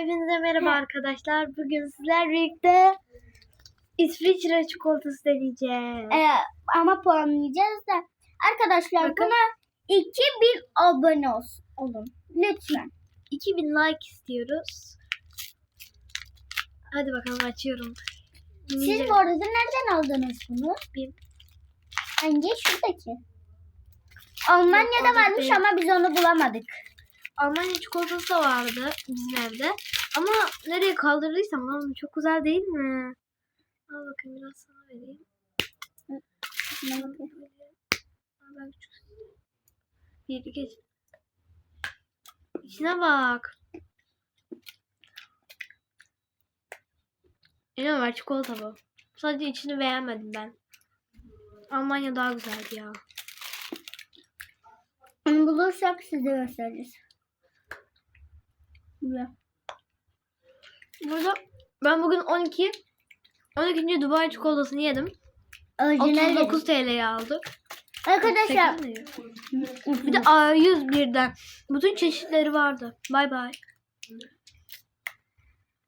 Hepinize merhaba arkadaşlar. Bugün sizler birlikte İsviçre çikolatası deneyeceğiz. Ee, ama puanlayacağız da. Arkadaşlar Bakın. buna 2000 abone olsun, olun. Lütfen. 2000 like istiyoruz. Hadi bakalım açıyorum. Siz bu arada nereden aldınız bunu? Bin. Hangi? Şuradaki. Almanya'da varmış ama biz onu bulamadık. Almanya çikolatası da vardı bizim evde. Ama nereye kaldırdıysam lan çok güzel değil mi? Al bakayım biraz sana vereyim. Bir geç. İçine bak. İnanılmaz çikolata bu. Sadece içini beğenmedim ben. Almanya daha güzeldi ya. Bulursak size gösteririz. Burada. Burada ben bugün 12 12. Dubai çikolatasını yedim. Orijinal 39 TL'ye aldık. Arkadaşlar 8 mi? Bir de A101'den. Bütün çeşitleri vardı. Bay bay.